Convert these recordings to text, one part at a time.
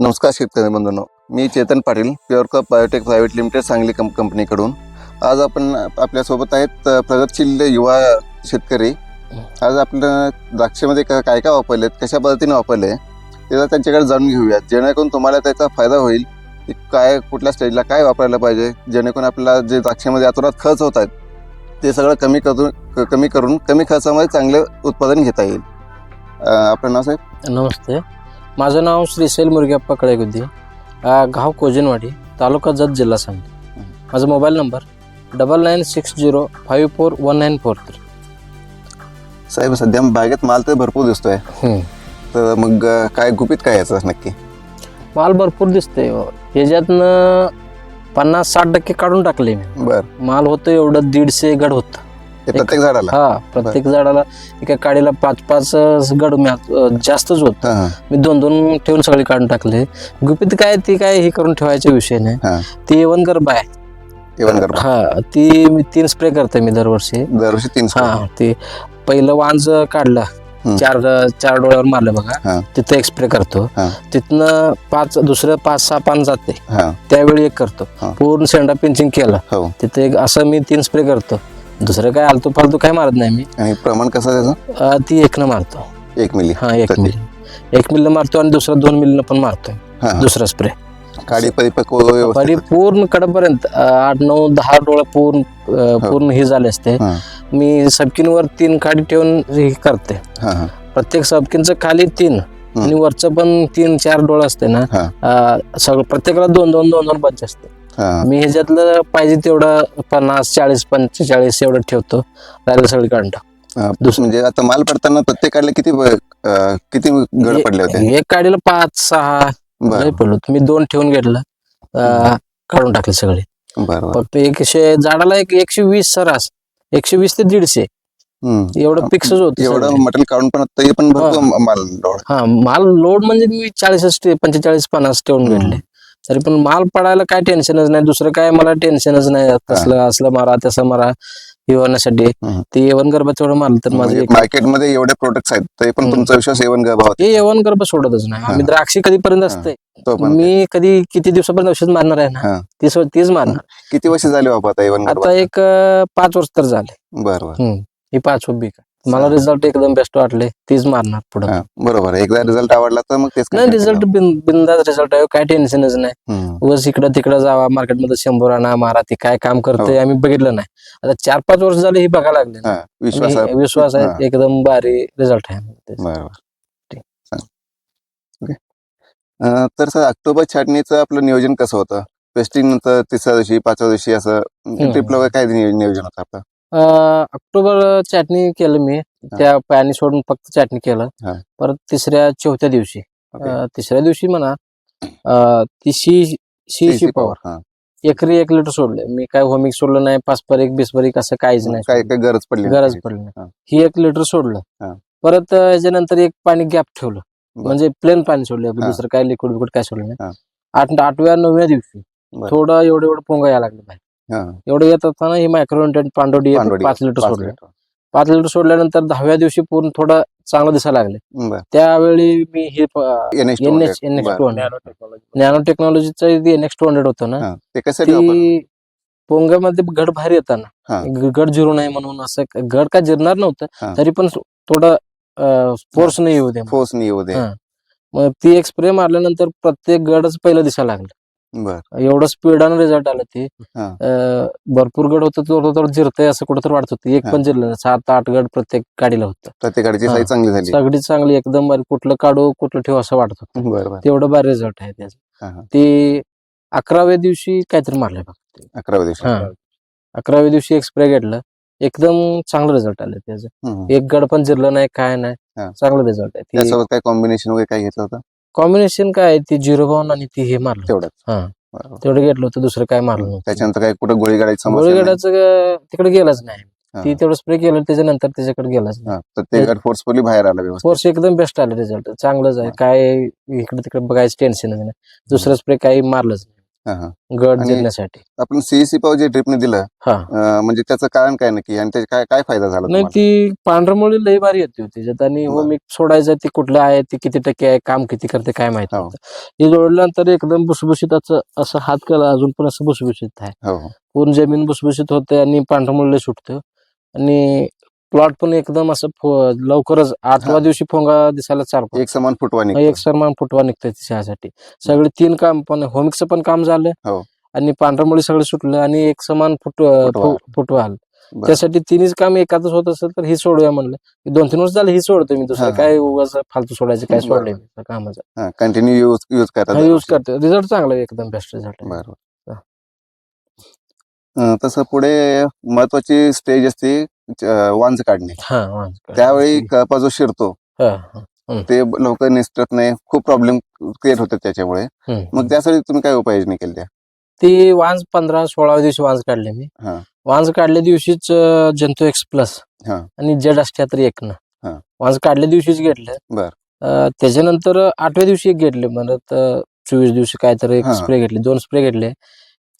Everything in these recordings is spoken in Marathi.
नमस्कार शेतकरी बंधूंनो. मी Chetan Patil pure crop biotech private limited Sangli कंप कंपनीकडून. आज आपण आपल्यासोबत आहेत प्रगतशील युवा शेतकरी. आज आपल्या द्राक्षामध्ये का- काय काय वापरलेत कशा पद्धतीने वापरले ते त्यांच्याकडे जाणून घेऊयात. जेणेकरून तुम्हाला त्याचा फायदा होईल की काय कुठल्या स्टेजला काय वापरायला पाहिजे जेणेकरून आपल्याला जे द्राक्षामध्ये आतोरात खर्च होत आहेत ते सगळं कमी करून क- कमी करून कमी खर्चामध्ये चांगले उत्पादन घेता येईल. आपलं नाव साहेब? नमस्ते. माझं नाव श्रीशैल मुरग्याप्पा कळेगुद्दी गाव कोजनवाडी तालुका जत जिल्हा सांगली. माझा mobile number double nine six zero five four one nine four three. साहेब सध्या बागेत माल तर भरपूर दिसतोय. तर मग काय गुपित काय याचं नक्की? माल भरपूर दिसतोय हो. ह्याच्यातनं पन्नास साठ टक्के काढून टाकले मी. बर. माल होतं एवढं दीडशे गड होतं. ते प्रत्येक झाडाला. हा प्रत्येक झाडाला एका काडीला पाच पाच अ, गड मी हात- अ, जास्तच होत. हा. मी दोन दोन ठेवून सगळे काढून टाकले. गुपित काय ती काय हे करून ठेवायचा विषय हा. नाही ती एवन गरबा आहे. हा ती मी तीन स्प्रे करते मी दरवर्षी. दरवर्षी तीन. हा ते पहिलं वांज काढलं. चार चार डोळ्यावर मारलं हा. बघा तिथं एक स्प्रे करतो. हा. तिथनं पाच दुसरं पाच सहा पान जाते. हा. त्यावेळी एक करतो. हा. पूर्ण शेंडा पिंचिंग केलं. हो. तिथे एक असं मी तीन स्प्रे करतो. दुसरं काय आलतू फालतू काय मारत नाही मी. आणि प्रमाण कसं त्याचं? अं, ती एकनं मारतो. एक मिली. हा एक. मिली. एक मिलीनं मारतो आणि दुसरा दोन मिलीनं पण मारतो हा. हा. दुसरा स्प्रे काडी परिपक्व व्यवस्थित. परिपूर्ण कडपर्यंत आठ नऊ दहा डोळे पूर्ण अं, पूर्ण हे झाले असते. हा. मी सबकिनवर तीन काडी ठेवून हे करते. हा हा. प्रत्येक सबकिनचं खाली तीन आणि वरचं पण तीन चार डोळे असते ना हा. अं, सगळं प्रत्येकाला दोन दोन दोन दोन बंच असते. हा. मी ह्याच्यातलं पाहिजे तेवढं पन्नास चाळीस पंचेचाळीस एवढं ठेवतो. राहिलं सगळी काढून टाकतो म्हणजे आता माल पडताना प्रत्येकाला किती ब- अ, किती गड पडले होते? एक काडीला पाच सहा बर. पडलो मी दोन ठेवून घेतलं. अं, काढून टाकले सगळे. बर. फक्त एकशे झाडाला एक एकशे वीस सरास एकशे वीस ते दीडशे. हम्म. एवढं फिक्सच होत एवढं मटेरियल काढून पण तरी पण भरपूर माल लोड हा माल लोड म्हणजे मी चाळीस पंचेचाळीस पन्नास ठेवून हम्म. घेतले. तरी पण माल पडायला काय टेन्शनच नाही. दुसरं काय मला टेन्शनच नाही. तसलं असलं मारा तसं मारा हम्म. ते येवन गर्भ तेवढं मारलं तर माझं मार्केटमध्ये एवढे प्रोडक्ट्स आहेत तरी पण. तुमचा विश्वास येऊन गा भाव हे येवन गर्भ सोडतच नाही. आम्ही द्राक्षी कधीपर्यंत असते तो मी कधी किती दिवसापर्यंत औषध मारणार आहे ना? हा. तीच मारणार. किती वर्ष झाले बाबा आता येऊन आता एक पाच वर्ष तर झाले. बर बर. हम्म. ही पाच उभी का? मला. रिझल्ट एकदम बेस्ट वाटले तीच मारणार पुढे हा, बरोबर आहे. एकदा रिझल्ट आवडला तर मग तेच नाही continue रिझल्ट बिंदाच रिझल्ट आहे काय टेन्शनच नाही करा. हम्म. उगाच इकडं तिकडं जावा मार्केटमध्ये शंभर आणा मारा ते काय काम करते हो. आम्ही बघितलं नाही आता चार पाच वर्ष झाले हे बघायला लागले हा, विश्वास आहे. आणि विश्वास हा. आहे एकदम भारी रिझल्ट आहे बरोबर ठीक. चालेल. ओके. अं, तर सर ऑक्टोबर छाटणीचं आपलं नियोजन कसं होतं पेस्टिंग नंतर तिसऱ्या दिवशी पाचव्या दिवशी असं ट्रिपला वगैरे काय नियो- नियोजन होतं आपलं ऑक्टोबर चटणी केलं मी त्या पाणी सोडून फक्त चटणी केलं. परत तिसऱ्या चौथ्या दिवशी तिसऱ्या दिवशी म्हणा अं, ती शी पॉवर. एकरी एक लिटर सोडले मी काय होमिक सोडलं नाही पाच पर एक बीस पर एक असं काहीच नाही गरज पडली गरज. पडली हा. नाही ही एक लिटर सोडलं. परत याच्यानंतर एक पाणी गॅप ठेवलं. म्हणजे प्लेन पाणी सोडलं. दुसरं काय लिक्विड बिक्विड काय सोडलं. नाही आठ आठव्या नवव्या दिवशी. थोडं एवढं एवढं पोंगा यायला लागलं बाहेर. एवढं येत असताना ही मायक्रोन्टेन पांडोडी पाच लिटर सोडलं. पाच लिटर सोडल्यानंतर दहाव्या दिवशी पूर्ण थोडं चांगलं दिसायला लागले. त्यावेळी मी हे NH N H N H two hundred nano टेक्नॉलॉजीचं एन एक्स टू हंड्रेड होतं ना. ते? ती पोंग्यामध्ये घड बाहेर येताना. ग- घड जिरू नये म्हणून असं घड काय जिरणार. नव्हतं तरी पण थोडं फोर्स नाही येऊ दे. फोर्स नाही येऊ दे. मग ती एक स्प्रे मारल्यानंतर प्रत्येक गडच पहिलं दिसायला लागलं एवढं स्पीडानं रिझल्ट आलं ते भरपूर गड होतं थोडं थोडं जिरतंय असं कुठं वाटत होतं एक. पण जिरलं. सात आठ गड प्रत्येक गाडीला होतं प्रत्येकाची हा. साईज चांगली झाली सगळी चांगली एकदम कुठलं काढू कुठलं ठेवू असं वाटत होतं बर बर तेवढं भारी रिझल्ट आहे त्याचा. ते अकराव्या दिवशी काहीतरी मारलंय बघ ते. अकराव्या दिवशी हा. अकराव्या दिवशी एक स्प्रे घेतलं एकदम चांगलं रिझल्ट आलं त्याचं. एक गड पण जिरलं नाही काय नाही. चांगलं रिझल्ट आहे काय कॉम्बिनेशन वगैरे काय घेतलं होतं कॉम्बिनेशन काय आहे? ती झिरो बावन आणि ती हे मारलं. तेवढंच. हा. बरोबर. तेवढं घेतलं होतं दुसरं काय मारलं नव्हतं. त्याच्यानंतर काय कुठं गोळी गाडायची समस्या नाही? गोळीगडाचं तिकडे गेलाच नाही. हा. ती तेवढं स्प्रे केलं त्याच्यानंतर त्याच्याकडे गेलाच नाही. हा, तर ते गड फोर्सफुली बाहेर आलं व्यवस्थित. कोर्स एकदम बेस्ट आलं रिझल्ट चांगलंच आहे. काय इकडे तिकडे बघायचं टेन्शनच नाही. दुसरं स्प्रे काही मारलंच नाही. हा, हा. गड आणि- जिरण्यासाठी आपण सीएससी पाव जे ड्रिपने दिलं हा अं, म्हणजे त्याचं कारण काय नक्की आणि त्याचा काय काय फायदा झाला नाही तुम्हाला? ती पांढरमुळी लई भारी येते होती त्याच्यात आणि बरं. होमिक सोडायचं ती कुठलं आहे ती किती टक्के आहे काम किती करते काय माहिती हो. नव्हतं हे जोडल्यानंतर एकदम भुसभुशीत असं असं हात केला अजून पण असं भुसभुशीत आहे हो हो पूर्ण जमीन भुसभुशीत होते आणि पांढरमुळे सुटतं आणि प्लॉट पण एकदम असं फो- लवकरच आठव्या हा. दिवशी फोंगा दिसायला चालू एक समान फुटवा निघतो. एक सरमान फुटवा निघतोय त्यासाठी सगळे तीन काम पण होमिकचं पण काम झालं हो. आणि पांढरमुळे सगळं सुटलं आणि एक समान फुट फुटवा. फु- फुटवा आलं बरं. त्यासाठी तिन्हीच काम एकातच होत असेल तर ही सोडूया म्हणलं दोन तीन वर्ष झाले ही सोडतोय मी दुसरं हा. काय उगाच फालतू सोडायचं काय. सोडलंय मी कामाचं हा कंटिन्यू यूज यूज करतात यूज करतो रिझल्ट चांगला आहे एकदम बेस्ट रिझल्ट बरोबर हा. अं, तसं पुढे महत्वाची स्टेज असते वांज काढणे हा वांज. त्यावेळी कपा जो शिरतो हा, हा. ते लवकर निसटत नाही खूप प्रॉब्लेम क्रिएट होते त्याच्यामुळे हम्म. मग त्यासाठी तुम्ही काय उपाययोजना केल्या ती वांज पंधरा सोळाव्या दिवशी वांज काढले मी हा. वांज काढल्या दिवशीच अं, जंतू एक्स प्लस हा. आणि जेड अठ्याहत्तर एक न हा. वांज काढल्या दिवशीच घेतलं बर. अं, त्याच्यानंतर आठव्या दिवशी एक घेतले म्हणत अं, चोवीस दिवशी काहीतरी एक हा. स्प्रे घेतले दोन स्प्रे घेतले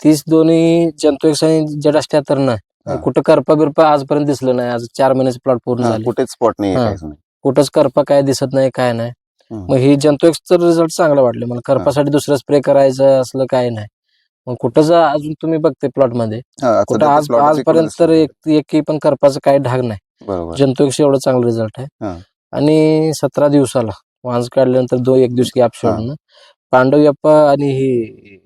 तीच दोन्ही जंतू एक्स आणि जेड अठ्याहत्तर ना. कुठं करपा बिरपा आजपर्यंत दिसलं नाही. आज चार महिन्याचे प्लॉट पूर्ण झाले. कुठेच स्पॉट नाही हा. काहीच नाही. कुठंच करपा काय दिसत नाही काय नाही. हम्म. मग ही जंतू एक्सचं रिझल्ट चांगला वाटले. मला करपासाठी दुसरं स्प्रे करायचं असलं काय नाही. मग कुठंच अजून तुम्ही बघते प्लॉटमध्ये. हा, आता कुठं आज plot च आजपर्यंत तर एक एकही पण करपाचं काही ढाग नाही. बरोबर. जंतुक्ष एवढं चांगलं रिझल्ट आहे. आणि सतरा दिवसाला वांज काढल्यानंतर दो एक दिवस गॅप सोडणं पांडव यप्पा आणि ही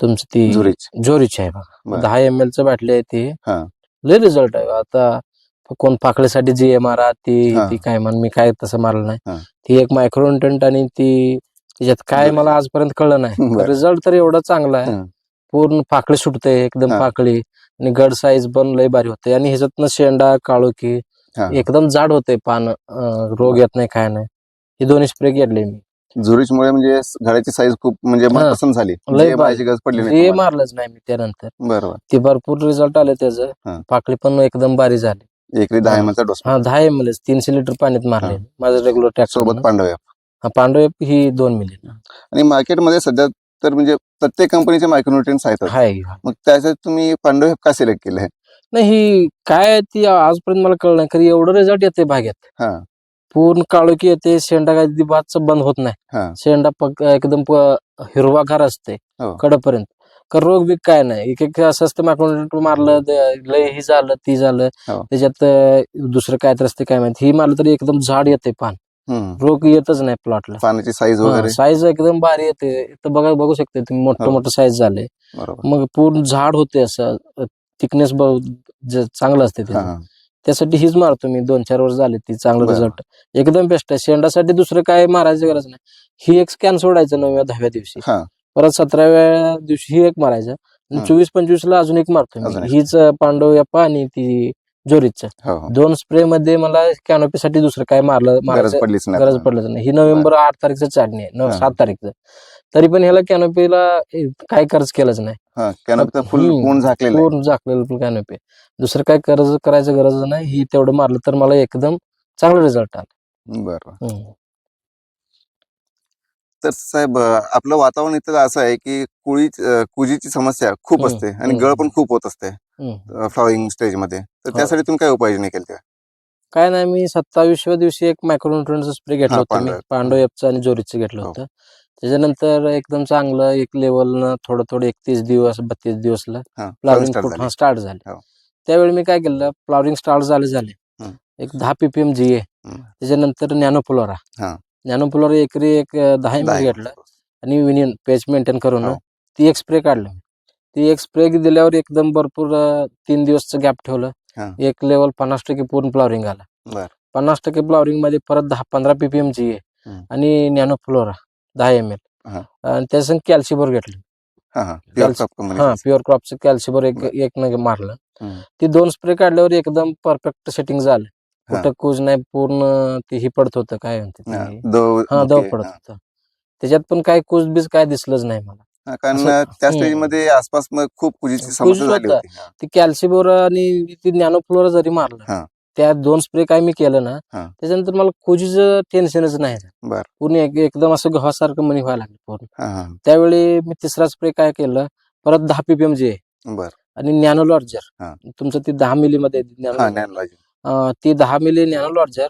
तुमची ती झुरिच जोरीची आहे बघा बरं. दहा एम एल च बाटली आहे ती हा. लय रिझल्ट आहे आता कोण पाकळीसाठी जी एम आर ती हा. ती काय म्हण मी काय तसं मारलं हा. नाही ती एक मायक्रो इंटेंट आणि ती त्याच्यात काय बरं. मला आजपर्यंत कळलं नाही बरं. रिझल्ट तर एवढा चांगला आहे हं. पूर्ण पाकळी सुटते एकदम. पाकळी आणि गड साईज पण लय भारी होते आणि ह्याच्यातनं शेंडा काळोखी हा. एकदम जाड होते पान रोग येत नाही काय नाही हे दोन्ही स्प्रे घेतले मी झुरिचमुळे म्हणजे घराची साईज खूप म्हणजे हा. मनपसंत झाली. लय गरज पडली नाही हे तुम्हाला. मारलंच नाही मी त्यानंतर. बरोबर ते भरपूर रिझल्ट आले हा. त्याचं पाकळी पण एकदम भारी झाली. एकरी दहा. M dose. हा दहा एम एल तीनशे लिटर पाण्यात मारले माझं रेग्युलर सोबत ट्रॅक्टर पांडव हा पांडव ही दोन मिली आणि मार्केटमध्ये सध्या तर म्हणजे प्रत्येक कंपनीचे मायक्रोन्युट्रियन्स आहेत. हाय मग त्यासाठी तुम्ही पांडव का सिलेक्ट केलंय? नाही ही काय ती आजपर्यंत मला कळलं नाही. खरी एवढं रिझल्ट येते भाग्यात हा. पूर्ण काळोखी येते शेंडा काय दिबाचं बंद होत नाही. हा. शेंडा पक एकदम प- हिरवागार असते हो. कडपर्यंत. का रोग बी काय नाही. एक एक असं असतं मायक्रोन्युट्रिएंट मारलं द- लय ही झालं ती झालं. हो. त्याच्यात अं, दुसरं काय तर असते काय माहिती. ही मारलं तरी एकदम झाड येते पान. हम्म. रोग येतच नाही प्लॉटला पाण्याची साईज वगैरे? साईज एकदम भारी येते. इथं बघा बघू शकते तुम्ही. मोठं हो. मोठं साईज झाले. बरोबर. मग पूर्ण झाड होते असं. थिकनेस चांगलं असते त्याचं. हा. त्यासाठी हीच मारतो मी. दोन चार वर्ष झाले ती चांगलं. रिझल्ट एकदम बेस्ट आहे. शेंडासाठी दुसरं काय मारायची गरज नाही. ही एक स्कॅन सोडायचं नवव्या दहाव्या दिवशी. हा. परत सतराव्या दिवशी ही एक मारायचं. आणि. चोवीस पंचवीस ला अजून एक. मारतो. हीच पांडव याप्पा आणि ती जोरीचं हो हो. दोन स्प्रे मध्ये मला कॅनोपी साठी दुसरं काय मारलं गरज पडलीच नाही ही नोव्हेंबर आठ तारीखचं चालणी आहे. सात तारीखचं. तरी पण ह्याला कॅनोपीला काय खर्च केलंच नाही हा कॅनॉपी फुल झाकलेलं आहे पूर्ण झाकलेलं कॅनोपी दुसरं काय कर्ज करायचं गरज नाही ही तेवढं मारलं तर मला एकदम चांगला रिझल्ट आला बरं हम्म. तर साहेब अं, आपलं वातावरण इथं असं आहे की कुळी अं, कुजीची समस्या खूप हम्म, असते आणि हम्म. गळ पण खूप होत असते हम्म. फ्लॉवरिंग स्टेजमध्ये तर हो. त्यासाठी तुम्ही काय उपाययोजना केल्या काय नाही मी सत्तावीसव्या दिवशी एक मायक्रोन्युट्रनचा स्प्रे घेतलं हा, होतं मी पांडव. पांडव एपचं आणि जोरीचं घेतलं हो. होतं त्याच्यानंतर एकदम चांगलं एक लेवलनं थोडं थोडं एकतीस दिवस बत्तीस दिवसला. हा स्टार्ट झाले. त्यावेळी मी काय केलं फ्लॉवरिंग स्टार्ट झाले झाले. एक दहा पीपीएम जी ए. त्याच्यानंतर नॅनो फ्लोरा हा. नॅनो फ्लोरा एकरी एक दहा एम घेतलं आणि विनियन पेज मेंटेन करून हो. ती एक स्प्रे काढलं ती एक स्प्रे दिल्यावर एकदम भरपूर तीन दिवसचं गॅप ठेवलं. एक लेवल पन्नास टक्के पूर्ण फ्लॉवरिंग आला. पन्नास टक्के फ्लॉवरिंगमध्ये परत दहा पंधरा पीपीएम जी आहे. आणि नॅनो फ्लोरा दहा एम एल हा. आणि त्याचं कॅल्शिबर घेतलं हा हा प्युअर क्रॉप हा प्युअर क्रॉपचं कॅल्शिबर एक बर. एक नग मारलं हम्म. ती दोन स्प्रे काढल्यावर एकदम परफेक्ट सेटिंग झालं हा. कुठं कुज नाही पूर्ण ते ही पडत होतं काय म्हणते ते? हा दव पडत होतं त्याच्यात पण काय कुज बीज काय दिसलंच नाही मला कारण असं- त्या हम्म. स्टेजमध्ये आसपास मग खूप कुजीची समस्या झाली होता. होती हा. ती कॅल्शिबर आणि ती नॅनो फ्लोरा जरी मारलं हा. त्या दोन स्प्रे काय मी केलं ना हा. त्याच्यानंतर मला कोजीचं टेन्शनच नाही. बर. पूर्ण एक- एकदम असं गव्हासारखं मनी व्हायला लागलं पूर्ण हा हा त्यावेळी मी तिसरा स्प्रे काय केलं परत दहा पीपीएम जे बर आणि नॅनो लॉर्जर हा. तुमचं ती दहा मिली मध्ये nano हा lodger. ज्ञानराज अं, ती दहा मिली नॅनो लॉर्जर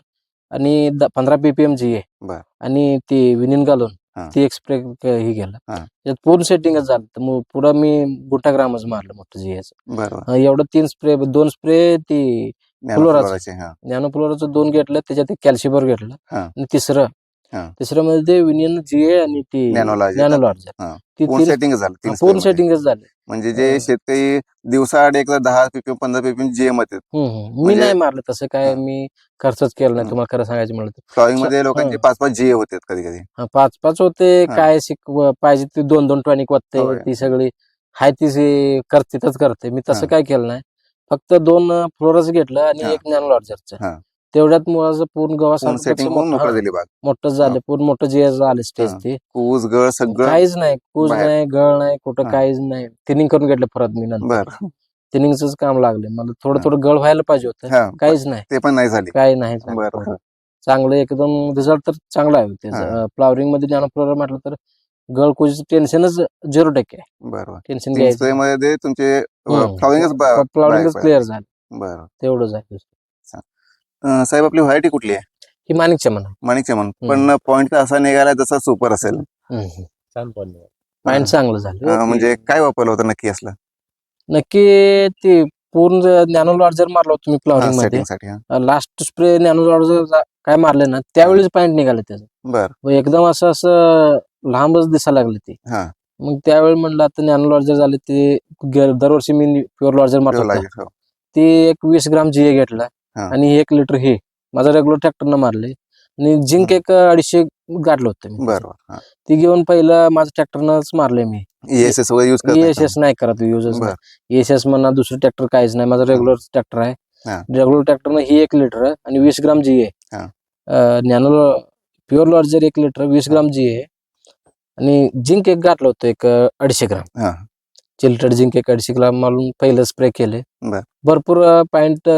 आणि द- पंधरा पीपीएम जी आहे बर. आणि ती विनिन घालून. ती एक स्प्रे ही केलं हा. त्यात पूर्ण सेटिंगच झालं तर मग पुढं मी गुटाग्रामच मारलं मोठं जी बरोबर एवढं तीन स्प्रे दोन स्प्रे ती फ्लोराचे. नॅनो फ्लोराचं दोन घेतलं त्याच्यात एक कॅल्शिबर घेतलं. आणि तिसरं. तिसरं मध्ये विनियन जी आहे आणि ती Nano Lodger. Nano larger. ती पूर्ण तीन- सेटिंग झालं मध्ये. म्हणजे जे. शेतकरी दिवसाआड एकदा दहा पीपीएम पंधरा पीपीएम हम्म, हम्म. मी म्हणजे- नाही मारलं तसं काय. मी खर्चच केला नाही. तुम्हाला खरं सांगायचं म्हणलं मध्ये. लोकांचे पाच पाच जीए होतात कधी कधी पाच पाच होते. काय पाहिजे ती दोन दोन टॉनिक वाटते. ती सगळी हाय ती करतेच करते मी तसं. काय केलं नाही फक्त दोन फ्लोरच घेतलं आणि हा. एक नॅनो लॉर्जरचं हा. तेवढ्यात मुळाचं पूर्ण पूर्ण गव्हासारखं सेटिंग होऊन मोकळं दिली बाग मोठं झालं पूर्ण मोठं जे आले स्टेज हा. ते कूस गळ सगळं काहीच नाही कूज बाहेर. नाही गळ नाही कुठं हा. काहीच नाही थिनिंग करून घेतलं परत मी नंतर बर थिनिंगच काम लागले मला थोडं हा. थोडं गळ व्हायला पाहिजे होतं हा काहीच नाही ते पण नाही झाली काही नाही झालं बर थोडं. चांगलं एकदम रिझल्ट तर चांगला आहे हा. त्याचा फ्लॉवरिंगमध्ये ज्ञान फ्लॉवर म्हटलं तर गळ कुजीचं टेन्शनच झिरो टक्के. आहे बरोबर टेन्शन घ्यायचं. मध्ये तुमचे हम्म. फ्लॉविंगच क्लिअर झालं. बरं तेवढंच आहे अं, साहेब आपली व्हरायटी कुठली आहे? ही माणिकच्या म्हणा माणिक चमन. पण पॉईंट असा निघाला जसा सुपर असेल. पॉईंट चांगलं झालं. अं, म्हणजे काय वापरलं होतं नक्की असलं? नक्की ते पूर्ण नॅनो लॉर्जर मारला होता तुम्ही फ्लॉवरिंगमध्ये. लास्ट स्प्रे नॅनो लॉर्जर काय मारले ना त्यावेळीच पॉईंट निघाले त्याचं. बर. व एकदम असं असं लांबच दिसायला लागले ते. हा. मग त्यावेळी म्हणलं आता नॅनो लॉर्जर झाले ते गे- दरवर्षी मी प्युअर लॉर्जर मारतो होतो. हो. ते एक वीस ग्राम जीए घेतला हा. आणि एक लिटर हे. माझा रेग्युलर ट्रॅक्टरनं मारले. आणि जिंक एक अडीचशे गाठलं होतं मी. बरोबर. ती घेऊन पहिलं माझं ट्रॅक्टरनंच मारले मी. वगैरे यूज एस एस नाही करत युजच बर. एस एस म्हणा दुसरं ट्रॅक्टर काहीच नाही. माझा रेग्युलर ट्रॅक्टर आहे. हा. रेग्युलर ट्रॅक्टरनं ही एक लिटर आणि वीस ग्राम जी हा. आहे नॅनो प्युअर लॉर्जर एक लिटर वीस ग्राम जी आहे आणि जिंक एक घातलं होतं एक अडीचशे ग्राम हा चिलटड जिंक एक अडीचशे ग्राम मारून पहिलं स्प्रे केले बर. भरपूर पॉइंट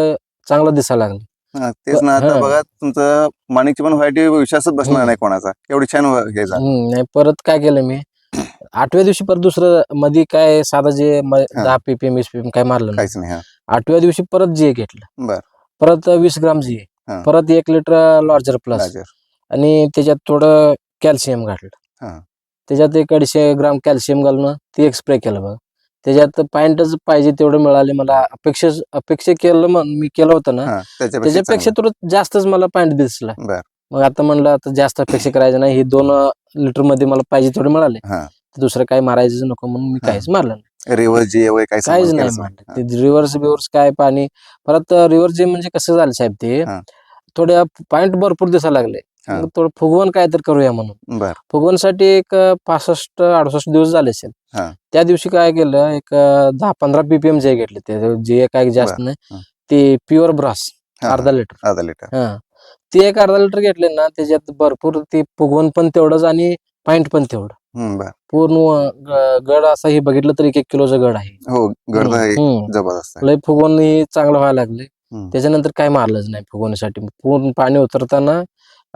चांगला दिसायला लागले हा, तेच ना आता हा. बघा तुमचं माणिकची पण व्हरायटी विश्वासच बसणार हम्म. नाही कोणाचा एवढी छान व- हे झालं हम्म, नाही परत काय केलं मी आठव्या दिवशी परत दुसरं मध्ये काय साधं जे म- हा. दहा पीपीएम वीस पीपीएम काय मारलं नाही. काहीच नाही हा आठव्या दिवशी परत जी घेतलं बर परत वीस ग्राम जी हा. परत एक लिटर लॉर्जर प्लस. आणि त्याच्यात थोडं कॅल्शियम घातलं हा. त्याच्यात एक अडीचशे ग्राम कॅल्शियम घालून ते एक स्प्रे केलं बघा. त्याच्यात पॉईंटच पाहिजे तेवढं मिळाले मला. अपेक्षा अपेक्षा केलं मी केलं होतं ना. त्याच्यापेक्षा थोडं जास्तच मला पॉईंट दिसला. मग आता म्हणलं आता जास्त अपेक्षा करायचं नाही. हे दोन लिटरमध्ये मला पाहिजे तेवढे मिळाले. दुसरं काय मारायचं नको म्हणून मी. काहीच मारलं नाही. रिव्हर्स जे काहीच नाही मारलं. ते रिव्हर्स बिव्हर्स काय पाणी. परत रिव्हर्स जे म्हणजे कसं झालं साहेब ते. थोड्या पॉईंट भरपूर दिसायला लागले. मग थोडं फुगवण काय तर करूया म्हणून. फुगवणसाठी एक पासष्ट अडुसष्ट दिवस झाले असेल. त्या दिवशी काय केलं एक दहा पंधरा पीपीएम जे घेतले ते जे काय जास्त. नाही. ते प्युअर ब्रास अर्धा लिटर. अर्धा लिटर. हा. ते एक अर्धा लिटर घेतले ना त्याच्यात भरपूर ते फुगवण पण तेवढंच आणि पॉईंट पण तेवढं. पूर्ण गड असा हे बघितलं तर एक एक किलोचा गड आहे. हो. जबरदस्त आहे. लय फुगवून हे चांगलं व्हायला लागले. त्याच्यानंतर काय मारलंच नाही फुगवण्यासाठी. पूर्ण पाणी उतरताना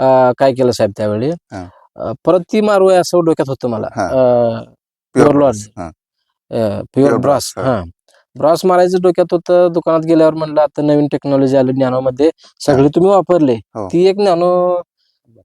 अं, काय केलं साहेब त्यावेळी हा. अं, परत ती मारूया असं डोक्यात होतं मला हा. प्युअर लॉज हा. प्युअर Pure ब्रास brass, हा. हा ब्रास मारायचं डोक्यात होतं दुकानात गेल्यावर म्हणलं आता नवीन टेक्नॉलॉजी आली ज्ञानामध्ये सगळे तुम्ही वापरले हो. ती एक नॅनो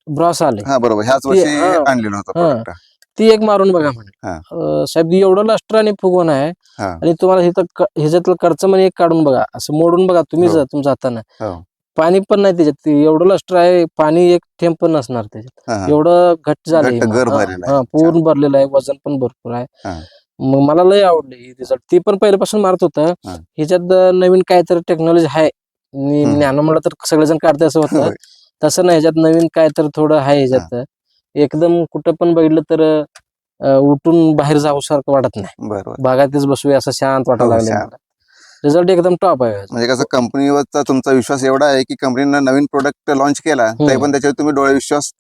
ब्रास आले हा बरोबर ह्याच ते- वर्षी हा. आणलेलं होतं हा. product. ती एक मारून बघा हा. साहेब एवढं लस्टर आणि फुगवण आहे हा. आणि तुम्हाला इथं क- ह्याच्यातलं कर्च म्हणे एक काढून बघा असं मोडून बघा तुम्हीच हो. तुमच्या हातानं हो. पाणी पण नाही त्याच्यात ते एवढं लस्टर आहे पाणी एक थेंब पण नसणार त्याच्यात. एवढं घट्ट झालं घट्ट गर भरलेलं आहे. हा पूर्ण भरलेलं आहे वजन पण भरपूर आहे हा. मग मला लय आवडले हे रिझल्ट ती पण पहिल्यापासून मारत होतं हा. ह्याच्यात नवीन काहीतरी टेक्नॉलॉजी आहे हम्म. ज्ञान म्हणलं तर सगळेजण काढते असं होतं होय. तसं नाही ह्याच्यात नवीन काय तर थोडं आहे ह्याच्यात एकदम कुठं पण बघितलं तर अं, उठून बाहेर जाऊ सारखं वाटत नाही बरोबर बागातच बसूया असं शांत वाटायला हो, लागले शांत. रिझल्ट एकदम टॉप आहे. म्हणजे कसं कंपनीवरचा तुमचा विश्वास एवढा आहे की कंपनीनं नवीन प्रोडक्ट लॉन्च केला तरी. पण त्याच्यावर तुम्ही डोळे विश्वास.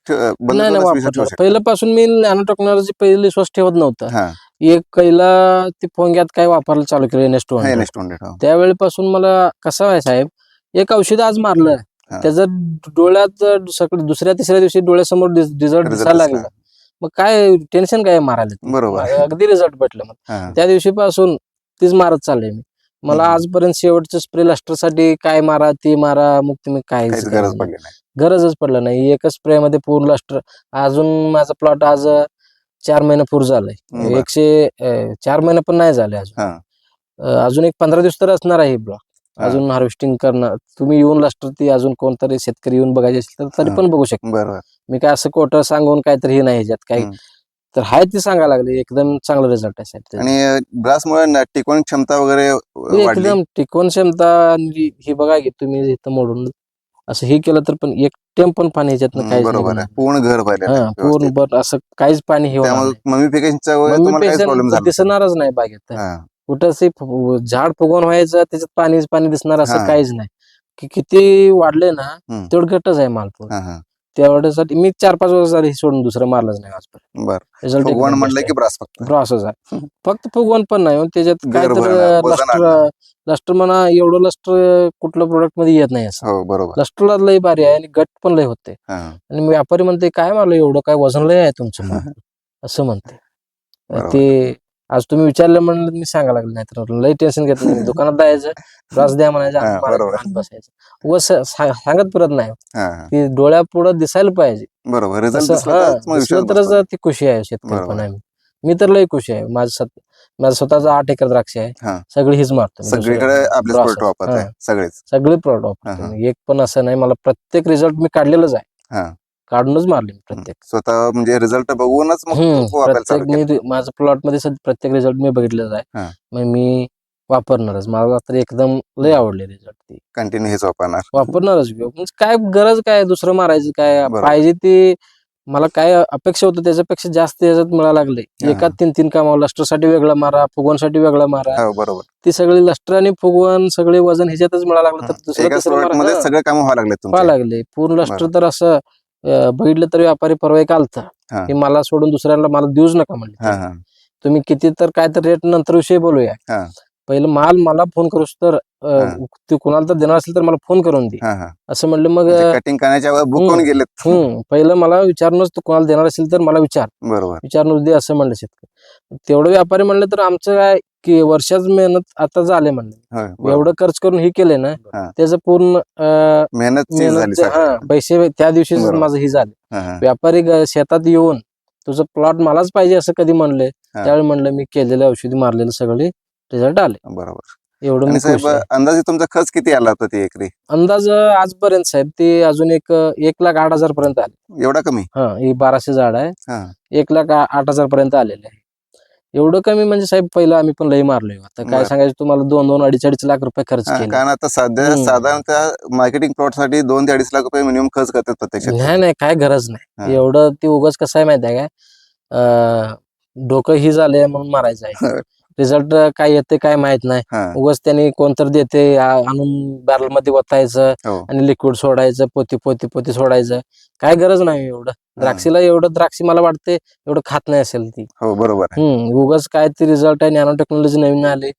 पहिल्यापासून मी नॅनो टेक्नॉलॉजी पहिली विश्वास ठेवत नव्हतं. एक कैला ते पोंग्यात काय वापरायला चालू केलं नेक्स्ट हंड्रेड हो त्यावेळेपासून मला कसं आहे साहेब एक औषध आज मारलं. त्याचं डोळ्यात सगळं दुसऱ्या तिसऱ्या दिवशी डोळ्यासमोर रिझल्ट दिसायला लागला. मग काय टेन्शन काय मारायला? बरोबर. अगदी रिझल्ट भेटलं मग. त्या दिवशीपासून तीच मारत चाललोय मी. मला. आजपर्यंत शेवटचं स्प्रे साठी काय मारा ती मारा मग तुम्ही काय काहीच गरज पडली नाही गरजच पडलं नाही एकच स्प्रे मध्ये पूर्ण लस्टर अजून माझा प्लॉट आज चार महिने पूर झालाय बरं. एकशे अं, चार महिने पण नाही झाले अजून हा. अं, अजून एक पंधरा दिवस तर असणार आहे ब्लॉक हा. अजून हार्वेस्टिंग करणार तुम्ही येऊन लस्टर ती अजून कोणतरी शेतकरी येऊन बघायचे असेल तर तरी हा. पण बघू शकता बरोबर मी काय असं कोट सांगून काहीतरी हे नाही ह्याच्यात काही हम्म. तर हाय ते सांगायला लागले एकदम चांगला रिझल्ट आहे साहेब. आणि ब्रासमुळे टिकवण क्षमता वगैरे वाढली एकदम टिकवण क्षमता आणि हे बघा की तुम्ही इथं मोडून असं हे केलं तर पण एक टेम पण पाणी ह्याच्यातनं हम्म, काहीच बरोबर निघणार आहे पूर्ण घर नाही. हा पूर्ण बर असं काहीच पाणी हे होणार त्यामुळे नाही. ममिफिकेशनचा मग मी तुम्हाला काहीच प्रॉब्लेम patient झाला नाही. दिसणारच नाही बागेत हा, कुठं फु- झाड फुगवून व्हायचं त्याच्यात पाणी पाणी दिसणार असं हा. काहीच नाही की किती वाढले ना हम्म. तेवढं घटच आहे माल पूर्ण हा, हा. तेवढ्यासाठी मी चार पाच वर्ष झाली सोडून दुसरं मारलंच नाही आजपर्यंत. बर. रिझल्ट भगवान म्हणलं की ब्रास फक्त? ब्रॉसच आहे. फक्त फुगवण पण नाही. त्याच्यात काय तर वजन लस्टर. लस्टर म्हणा एवढं लस्टर कुठलं प्रोडक्टमध्ये येत नाही असं. हो बरोबर. लस्टरला लय भारी आहे आणि गट पण लय होते. हा, आणि व्यापारी म्हणते काय मला एवढं काय वजन लय आहे तुमचं? माल?" असं म्हणते. बरोबर. ते आज तुम्ही विचारलं म्हणलं मी सांगा लागलं नाही तर लय टेन्शन घेत नाही दुकानात जायचं ब्रश द्या म्हणायचं हा, आणि बरोबर. बसायचं व स- सा- सांगत परत नाही हा, हा. ती डोळ्या पुढं दिसायला पाहिजे बरोबर रिझल्ट असं दिसला हा, तरच मग दिसलं विश्वास तरच बसतो. ती खुशी आहे शेतकरी बरोबर. पण आहे मी. तर लय खुशी आहे माझं स्वत माझं स्वतःचा आठ एकर द्राक्ष आहे हा. सगळी हीच मारतो मी. सगळीकडे दुसरं- आपलेच Process. प्रोडक्ट वापरताय हा. सगळेच सगळे प्रॉडक्ट हा, हा. एक पण असं नाही मला प्रत्येक रिझल्ट मी काढलेलंच आहे. काढूनच मारले मी प्रत्येक. स्वतः म्हणजे रिझल्ट बघूनच मग हम्म, तू वापरायला प्रत्येक चालू मी केलं. माझं प्लॉटमध्ये सध्या प्रत्येक रिझल्ट मी बघितलेला आहे. मग मी वापरणारच. मला तर एकदम लय आवडले रिझल्ट ते. कंटिन्यू हेच वापरणार. वापरणारच म्हणजे काय गरज काय दुसरं मारायचं काय? बरोबर. पाहिजे ते मला काय अपेक्षा होतं त्याच्यापेक्षा जास्त याच्यात मिळायला लागले. हा. एकात तीन तीन कामावर लस्टरसाठी वेगळं मारा फुगवणसाठी वेगळं मारा. हो बरोबर. ती सगळी लस्टर आणि फुगवण सगळे वजन ह्याच्यातच मिळायला लागलं. तर दुसरं एकाच तिसरं प्रोडक्ट मारा- मध्ये. सगळे काम व्हायला लागले तुमचे. लागले. पूर्ण लस्टर तर असं बघितलं तर व्यापारी परवा एक आलता. की मला सोडून दुसऱ्याला मला देऊच नका म्हणले हा तुम्ही किती तर काय तर रेट नंतर विषयी बोलूया. पहिलं माल मला फोन करूस तर. ते कोणाला तर देणार असेल तर मला फोन करून दे असं म्हणलं मग कटिंग करण्याच्या वेळेस बुक होऊन गेलेत हम्म पहिलं मला विचारूनच तू कोणाला देणार असेल तर मला विचार बरोबर विचारूनच दे असं म्हणलं शेतकरी तेवढं व्यापारी म्हणलं तर आमचं काय की वर्षाच मेहनत आता झाले म्हणलं. एवढं खर्च करून हे केले ना. त्याचं पूर्ण मेहनत पैसे त्या बरोबर. माझं हे झालं. व्यापारी शेतात येऊन तुझं प्लॉट मलाच पाहिजे असं कधी म्हणले हा. त्यावेळी म्हणलं मी केलेले औषधी मारलेले सगळे रिझल्ट आले. बरोबर. एवढं मी आणि खुश साहेब आहे. अंदाजे तुमचा खर्च किती आला होता ती एकरी? अंदाज आजपर्यंत साहेब ते अजून एक एक लाख आठ हजार पर्यंत आले. एवढा कमी? हा ही बाराशे झाड आहे. हा. एक लाख आ- आठ हजार पर्यंत आलेले आहे. एवढं कमी म्हणजे साहेब पहिलं आम्ही पण लई मारलोय. आता काय बरं. सांगायचं तुम्हाला दोन दोन अडीच अडीच लाख रुपये खर्च हा, केले. कारण आता सध्या हम्म. साधारणतः मार्केटिंग प्लॉटसाठी दोन ते अडीच लाख रुपये मिनिमम खर्च करतात प्रत्यक्षात. नाही नाही काय गरज हा. नाही एवढं ते उगाच कसं आहे माहिती आहे काय? अं, डोकं ही झालंय म्हणून मारायचं आहे. रिझल्ट काय येते काय माहीत नाही. हा. उगाच त्यांनी कोणतर देते आ- आणून बॅरलमध्ये ओतायचं हो. आणि लिक्विड सोडायचं पोती पोती पोती सोडायचं. काय गरज नाही एवढं. द्राक्षीला एवढं द्राक्षी मला वाटते एवढं खात नाही असेल ती. हो बरोबर आहे. हम्म उगाच काय ते रिझल्ट आहे नॅनो टेक्नॉलॉजी नवीन आली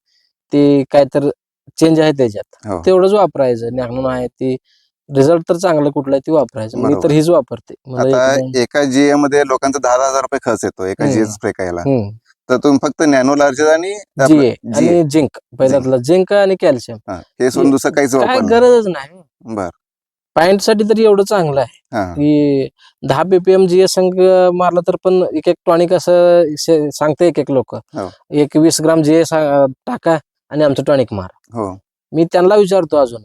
ते काय तर चेंज आहे त्याच्यात. हो. तेवढंच वापरायचं नॅनो आहे ती. रिझल्ट तर चांगलं कुठलं आहे ते वापरायचं मी बरोबर. तर हीच वापरते. मला आता एकदम- एका जीए मध्ये लोकांचा दहा दहा हजार रुपये खर्च येतो एका हम्म. जीए स्प्रे करायला हम्म. तर तुम्ही फक्त नॅनो लार्जेस आणि जी आहे जी आणि झिंक पहिल्यातलं झिंक आणि कॅल्शियम. हा, हे सोडून दुसरं काहीच काय वापर गरजच नाही. बर. पॅन्टसाठी तरी एवढं चांगलं आहे. हा. की दहा बीपीएम जी संघ मारलं तर पण एक एक टॉनिक असं सांगते एक एक लोक. हो. एक वीस ग्राम जी टाका आणि आमचं टॉनिक मार. हो. मी त्यांना विचारतो अजून.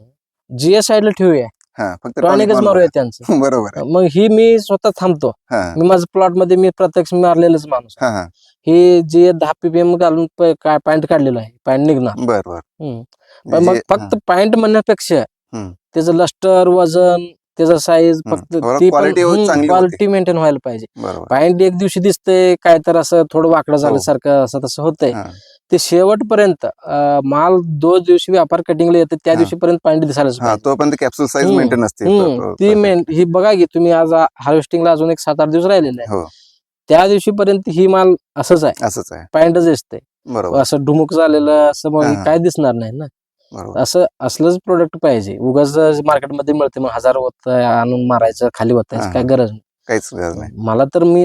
जी साईडला ठेवूया. हा फक्त टॉनिकच tonic मारूया मारू. त्यांचं. बरोबर आहे. मग ही मी स्वतः थांबतो. हा. मी माझं प्लॉटमध्ये मी प्रत्यक्ष मारलेलंच माणूस हा हा. ही जी दहा पीपीएम घालून पॅन्ट काढलेलं आहे पॅन्ट निघणार. बर बर हम्म. पण मग फक्त पॅन्ट म्हणण्यापेक्षा हम्म. त्याचं लस्टर वजन त्याचं साईज हम्म. फक्त ती quality चांगली होती. क्वालिटी मेंटेन व्हायला पाहिजे. हा, बरोबर. पॅन्ट एक दिवशी दिसतंय काय तर असं थोडं वाकडं हो. झाल्यासारखं असं तसं होतंय. हा, ते शेवटपर्यंत अं, माल दोन दिवशी व्यापार कटिंगला येते त्या हा. दिवशी पर्यंत पॅन्ट दिसायलाच हा पाहिजे. तो पण कॅप्सूल साईज हम्म. मेंटेन असते हम्म. तो- मेन ही बघा की तुम्ही आज हार्वेस्टिंगला अजून एक सात आठ दिवस राहिलेले आहे हो त्या दिवशीपर्यंत ही माल असंच आहे असंच आहे पॅन्टच दिसते बरोबर असं डुमुक झालेलं असं मग हा. काय दिसणार नाही ना बरोबर असं असलंच प्रोडक्ट पाहिजे उगाच मार्केटमध्ये मिळते मग हजार होत आणून मारायचं खाली होतायचं हा. काय गरज नाही काहीच गरज नाही मला तर मी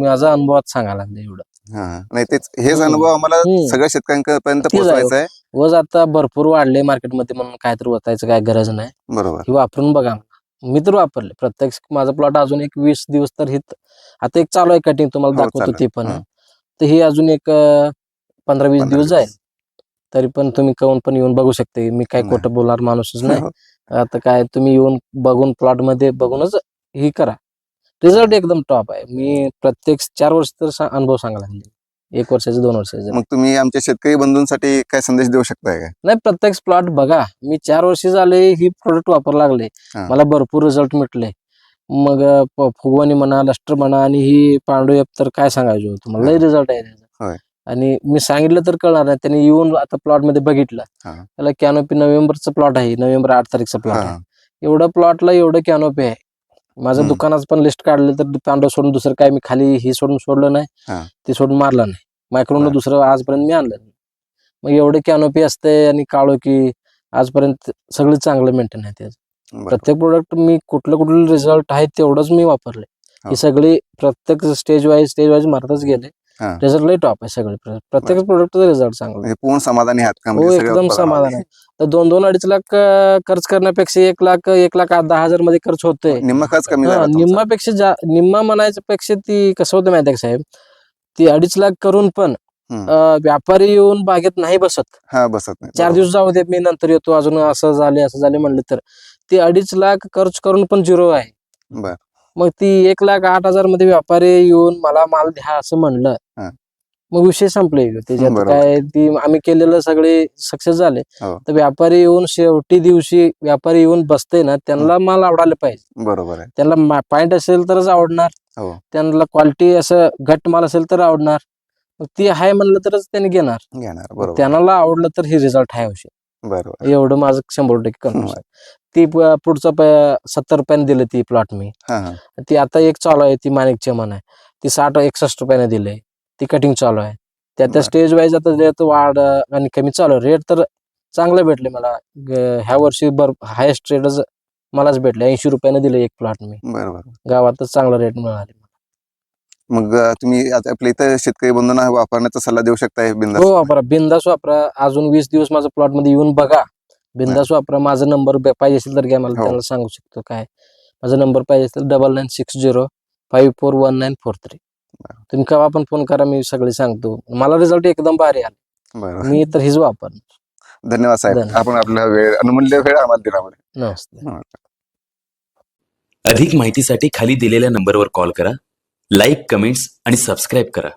माझा अनुभवात सांगायला लागले एवढं हा. नाही तेच हेच. अनुभव आम्हाला हम्म. सगळ्या शेतकऱ्यांपर्यंत तेच आहे. पोहोचवायचा आहे वज आता भरपूर वाढले मार्केटमध्ये म्हणून काय तर होतायचं काय गरज नाही बरोबर हे वापरून बघा मी तर वापरले प्रत्येक माझा प्लॉट अजून एक वीस दिवस तर हे आता एक चालू आहे कटिंग तुम्हाला हो, दाखवतो. ते पण हं. तर हे अजून एक अं, पंधरा वीस पंधरा दिवस दिवस. जाईल तरी पण तुम्ही करून पण येऊन बघू शकते मी काय नाही. खोटं बोलणार माणूसच नाही हो. आता काय तुम्ही येऊन बघून प्लॉटमध्ये बघूनच हे करा रिझल्ट एकदम टॉप आहे. मी प्रत्येक चार वर्ष तर सा- अनुभव सांगायला लागले. एक वर्षाचे दोन वर्षाचे. मग तुम्ही आमच्या शेतकरी बंधूंसाठी काय संदेश देऊ शकताय काय नाही प्रत्येक प्लॉट बघा. मी चार वर्ष झाले ही प्रोडक्ट वापरायला लागले. हा. मला भरपूर रिझल्ट मिटले. मग अं, प- फुगवणी म्हणा लस्टर म्हणा आणि ही पांडू तर काय सांगायचं तुम्हाला लय रिझल्ट आहे त्याचा. होय. आणि मी सांगितलं तर कळणार नाही. त्यांनी येऊन आता प्लॉटमध्ये बघितलं. हा. त्याला कॅनोपी नोव्हेंबरचा प्लॉट आहे. नोव्हेंबर आठ तारीखचा प्लॉट आहे. हा. एवढं प्लॉटला एवढं कॅनोपी आहे. माझं हम्म. दुकानाचं पण लिस्ट काढलं तर पांडव सोडून दुसरं काय मी खाली ही सोडून सोडलं हा. नाही ते सोडून मारलं नाही मायक्रोन बरं. दुसरं आजपर्यंत मी आणलं नाही. मग एवढे कॅनोपी असते आणि काळो की आजपर्यंत सगळं चांगलं मेंटेन आहे त्याचं. प्रत्येक प्रोडक्ट मी कुठलं कुठलं रिझल्ट आहे तेवढंच मी वापरले हो. ही सगळी प्रत्येक स्टेज वाईज स्टेज वाईज मारतच गेले हा. रिझल्ट लय टॉप आहे सगळे प्र- प्रत्येक प्रोडक्टचा रिझल्ट चांगला आहे. म्हणजे पूर्ण समाधानी आहात का हो म्हणजे सगळ्या एकदम? समाधान आहे तर दोन दोन अडीच लाख अं, खर्च करण्यापेक्षा एक लाख एक लाख आठ- दहा हजारमध्ये खर्च होतोय निम्मा खर्च कमी हा, झाला तुमचा. निम्मापेक्षा जा निम्मा म्हणायच्या पेक्षा ती कसं होतं माहिती आहे का साहेब ती अडीच लाख करून पण हम्म. अं, व्यापारी येऊन बागेत नाही बसत हा बसत नाही चार बरोबर. दिवस जाऊ दे मी नंतर येतो अजून असं झाले असं झाले म्हणलं तर ते अडीच लाख खर्च करून पण झिरो आहे बर मग ती एक लाख आठ हजारमध्ये व्यापारी येऊन मला माल द्या असं म्हणलं. हा. मग विषय संपले त्याच्यात बरोबर. काय ती आम्ही केलेलं सगळे सक्सेस झाले. हो. तर व्यापारी येऊन शेवटी दिवशी व्यापारी येऊन बसते ना त्यांना माल आवडायला पाहिजे. बरोबर आहे. त्यांना पॉइंट असेल तरच आवडणार. हो. त्यांना क्वालिटी असं घट माल असेल तर आवडणार. मग ती आहे म्हणलं तरच त्यांनी घेणार. घेणार बरोबर. त्यांना आवडलं तर हे रिझल्ट आहे औषध बरोबर. एवढं माझं शंभर टक्के कन्फर्म आहे ती पुढचं सत्तर रुपयाने दिले ती प्लॉट मी. ती आता एक चालू आहे ती माणिक चमन आहे. ती साठ एकसष्ट रुपयाने दिले. ती कटिंग चालू आहे. त्या त्या. स्टेज वाईज आता रेट वाढ आणि कमी चालू आहे. रेट तर चांगले भेटले मला. ह्या वर्षी बर हायेस्ट रेटच मलाच भेटले. ऐंशी रुपयाने दिले एक प्लॉट मी. बरोबर. गावातच चांगला रेट मिळाले. मग तुम्ही आता आपल्या इथं शेतकरी बंधूंना वापरण्याचा सल्ला देऊ शकताय बिंदास? हो वापरा. बिंदास वापरा. अजून वीस दिवस माझा प्लॉटमध्ये येऊन बघा. बिंदास वापरा. माझा नंबर पाहिजे असेल तर घ्या. मला हो. त्यांना सांगू शकतो काय. माझा नंबर पाहिजे असेल double nine six zero five four one nine four three तुम्ही केव्हा पण फोन करा मी सगळे सांगतो. मला रिझल्ट एकदम भारी आला. मी तर हीच वापर धन्यवाद साहेब. धन्यवाद. आपण आपला वेळ अनमूल्य वेळ आम्हाला दिल्यामुळे नमस्ते. अधिक माहितीसाठी खाली दिलेल्या नंबरवर कॉल करा. लाईक कमेंट्स आणि सबस्क्राईब करा.